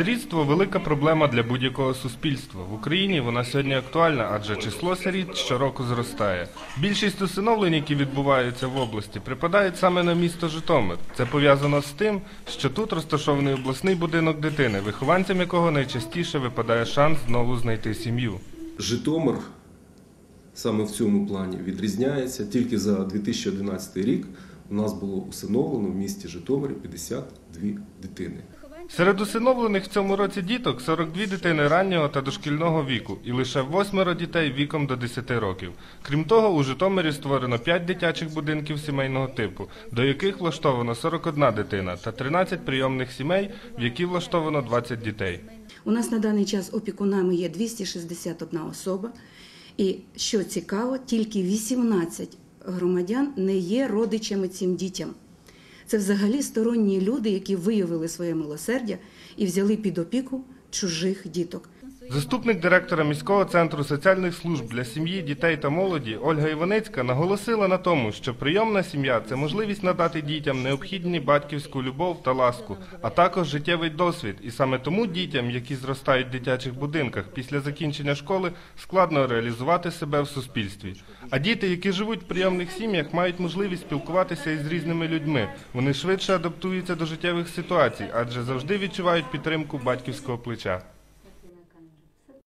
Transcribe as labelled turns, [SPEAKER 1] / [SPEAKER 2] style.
[SPEAKER 1] Сирітство велика проблема для будь-якого суспільства. В Україні вона сьогодні актуальна, адже число сиріт щороку зростає. Більшість усиновлень, які відбуваються в області, припадають саме на місто Житомир. Це пов'язано з тим, що тут розташований обласний будинок дитини, вихованцям якого найчастіше випадає шанс знову знайти сім'ю.
[SPEAKER 2] Житомир саме в цьому плані відрізняється. Тільки за 2011 рік у нас було усиновлено в місті Житомирі 52 дитини.
[SPEAKER 1] Серед усиновлених в цьому році діток 42 дитини раннього та дошкільного віку і лише восьмеро дітей віком до 10 років. Крім того, у Житомирі створено 5 дитячих будинків сімейного типу, до яких влаштовано 41 дитина та 13 прийомних сімей, в які влаштовано 20 дітей.
[SPEAKER 3] У нас на даний час опікунами є 261 особа, і що цікаво, тільки 18 громадян не є родичами цим дітям. Це взагалі сторонні люди, які виявили своє милосердя і взяли під опіку чужих діток.
[SPEAKER 1] Заступник директора міського центру соціальних служб для сім'ї, дітей та молоді Ольга Іваницька наголосила на тому, що прийомна сім'я це можливість надати дітям необхідні батьківську любов та ласку, а також життєвий досвід. І саме тому дітям, які зростають в дитячих будинках після закінчення школи, складно реалізувати себе в суспільстві. А діти, які живуть в прийомних сім'ях, мають можливість спілкуватися із різними людьми. Вони швидше адаптуються до життєвих ситуацій, адже завжди відчувають підтримку батьківського плеча.